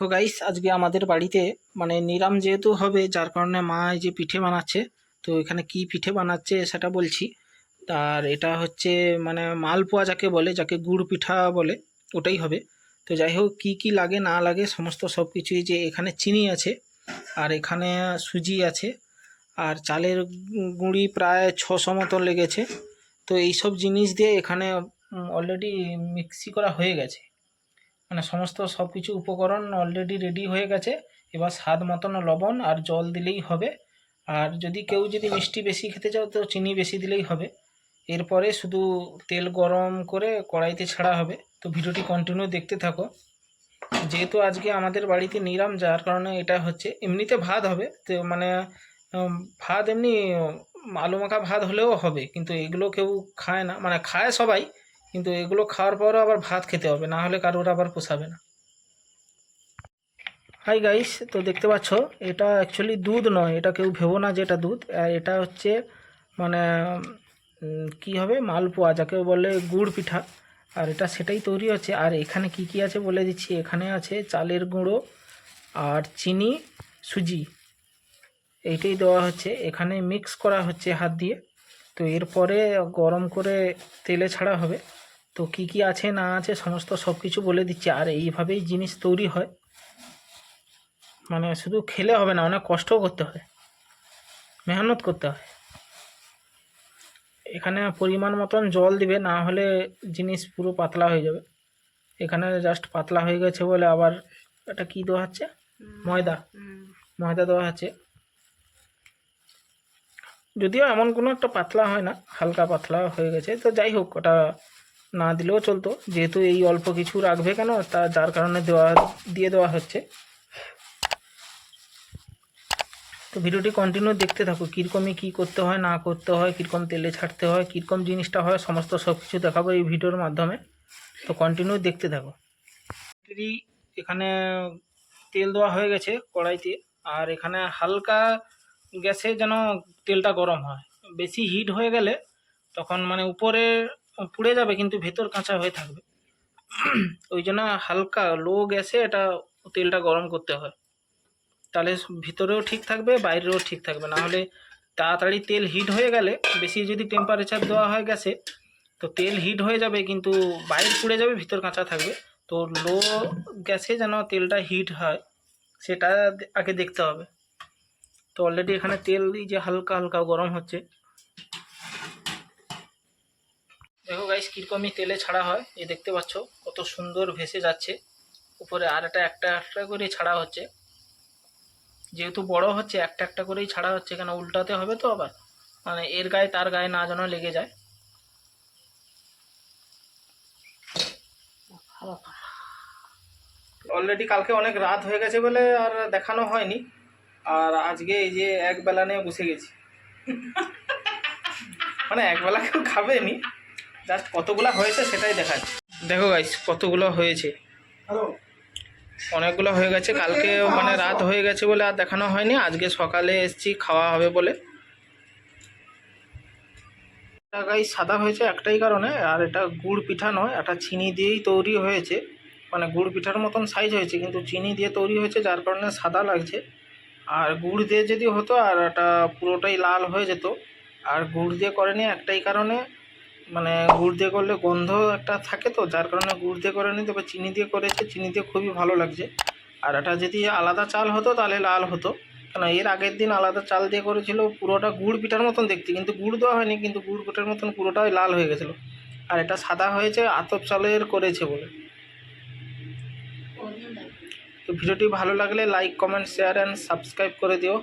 তো গাইস আজকে আমাদের বাড়িতে মানে নিরাম যেহেতু হবে, যার কারণে মা এই যে পিঠে বানাচ্ছে, তো এখানে কি পিঠে বানাচ্ছে সেটা বলছি। তার এটা হচ্ছে মানে মালপোয়া যাকে বলে, যাকে গুড় পিঠা বলে, ওটাই হবে। তো যাই হোক, কী কী লাগে না লাগে, সমস্ত সব কিছুই যে এখানে চিনি আছে, আর এখানে সুজি আছে, আর চালের গুঁড়ি প্রায় ছশো মতো লেগেছে। তো এইসব জিনিস দিয়ে এখানে অলরেডি মিক্সি করা হয়ে গেছে। মানে সমস্ত সব কিছু উপকরণ অলরেডি রেডি হয়ে গেছে। এবার স্বাদ মতন লবণ আর জল দিলেই হবে। আর যদি কেউ যদি মিষ্টি বেশি খেতে চাও, তো চিনি বেশি দিলেই হবে। এরপরে শুধু তেল গরম করে কড়াইতে ছাড়া হবে। তো ভিডিওটি কন্টিনিউ দেখতে থাকো। যেহেতু আজকে আমাদের বাড়িতে নিরাম, যার কারণে এটা হচ্ছে, এমনিতে ভাত হবে। তো মানে ভাত এমনি, আলু মাখা ভাত হলেও হবে। কিন্তু এগুলো কেউ খায় না। মানে খায় সবাই কিন্তু এগুলো খাওয়ার পরও আবার ভাত খেতে হবে, না হলে কারোর আবার পোষাবে না। হাই গাইস তো দেখতে পাচ্ছ, এটা অ্যাকচুয়ালি দুধ নয়, এটা কেউ ভেবো না যে এটা দুধ। এটা হচ্ছে মানে কি হবে? মালপোয়া, যাকে বলে গুড় পিঠা। আর এটা সেটাই তৈরি হচ্ছে। আর এখানে কি কি আছে বলে দিচ্ছি? এখানে আছে চালের গুঁড়ো আর চিনি, সুজি। এইটাই দেওয়া হচ্ছে। এখানে মিক্স করা হচ্ছে হাত দিয়ে। তো এরপরে গরম করে তেলে ছাড়া হবে। তো কি কি আছে না আছে সমস্ত সব কিছু বলে দিচ্ছে। আর এইভাবেই জিনিস তৈরি হয়। মানে শুধু খেলে হবে না অনেক কষ্টও করতে হয়। মেহনত করতে হয়। এখানে পরিমাণ মতন জল দিবে না হলে জিনিস পুরো পাতলা হয়ে যাবে। এখানে জাস্ট পাতলা হয়ে গেছে বলে আবার এটা কি দেওয়া হচ্ছে? ময়দা। ময়দা দেওয়া আছে যদিও এমন কোনো একটা পাতলা হয় না হালকা পাতলা হয়ে গেছে। তো যাই হোক ওটা না দিলেও চলতো। যেহেতু এই অল্প কিছু রাখবে কেন, তা যার কারণে দেওয়া, দিয়ে দেওয়া হচ্ছে। তো ভিডিওটি কন্টিনিউ দেখতে থাকো। কীরকমই কী করতে হয়, না করতে হয়, কীরকম তেলে ছাড়তে হয়, কীরকম জিনিসটা হয়, সমস্ত সব কিছু দেখাবো এই ভিডিওর মাধ্যমে। তো কন্টিনিউ দেখতে থাকো। এখানে তেল দেওয়া হয়ে গেছে কড়াইতে, আর এখানে হালকা গ্যাসে যেন তেলটা গরম হয়। বেশি হিট হয়ে গেলে তখন মানে উপরে পুড়ে যাবে কিন্তু ভেতর কাঁচা হয়ে থাকবে। ওই জন্য হালকা লো গ্যাসে এটা তেলটা গরম করতে হয়। তাহলে ভিতরেও ঠিক থাকবে, বাইরেও ঠিক থাকবে। না হলে তাড়াতাড়ি তেল হিট হয়ে গেলে, বেশি যদি টেম্পারেচার দেওয়া হয় গ্যাসে, তো তেল হিট হয়ে যাবে কিন্তু বাইরে পুড়ে যাবে, ভিতর কাঁচা থাকবে। তো লো গ্যাসে যেন তেলটা হিট হয়, সেটা আগে দেখতে হবে। তো অলরেডি এখানে তেল যে হালকা হালকা গরম হচ্ছে। দেখো গাইস কীরকমই তেলে ছাড়া হয়, এই দেখতে পাচ্ছ, কত সুন্দর ভেসে যাচ্ছে। উপরে আর একটা একটা একটা করে ছাড়া হচ্ছে। যেহেতু বড় হচ্ছে, একটা একটা করেই ছাড়া হচ্ছে, কেন উল্টাতে হবে তো আবার? মানে এর গায়ে তার গায়ে না যেন লেগে যায়। অলরেডি কালকে অনেক রাত হয়ে গেছে বলে আর দেখানো হয়নি। আর আজকে এই যে এক বেলা নিয়ে বসে গেছি। মানে একবেলা কেউ খাবেনি। জাস্ট কতগুলো হয়েছে সেটাই দেখাচ্ছি। দেখো গাইস কতগুলো হয়েছে। অনেকগুলো হয়ে গেছে কালকে মানে রাত হয়ে গেছে বলে আর দেখানো হয়নি আজকে সকালে এসছি খাওয়া হবে বলে। এটা গাই সাদা হয়েছে একটাই কারণে আর এটা গুড় পিঠা নয় এটা চিনি দিয়েই তৈরি হয়েছে। মানে গুড় পিঠার মতন সাইজ হয়েছে কিন্তু চিনি দিয়ে তৈরি হয়েছে যার কারণে সাদা লাগছে। আর গুড় দিয়ে যদি হতো আর এটা পুরোটাই লাল হয়ে যেত। আর গুড় দিয়ে করেনি একটাই কারণে মানে গুড় দিয়ে করলে গন্ধ একটা থাকে তো, যার কারণে গুড় দিয়ে করে করেনি, তবে চিনি দিয়ে করেছে, চিনি দিয়ে খুবই ভালো লাগছে। আর এটা যদি আলাদা চাল হতো, তাহলে লাল হতো। কেন, এর আগের দিন আলাদা চাল দিয়ে করেছিল, পুরোটা গুড় পিঠার মতন দেখতে, কিন্তু গুড় দেওয়া হয়নি, কিন্তু গুড় পিঠার মতন পুরোটাই লাল হয়ে গেছিল। আর এটা সাদা হয়েছে, আতপ চালের করেছে বলে। তো ভিডিওটি ভালো লাগলে like comment share and subscribe করে দিও।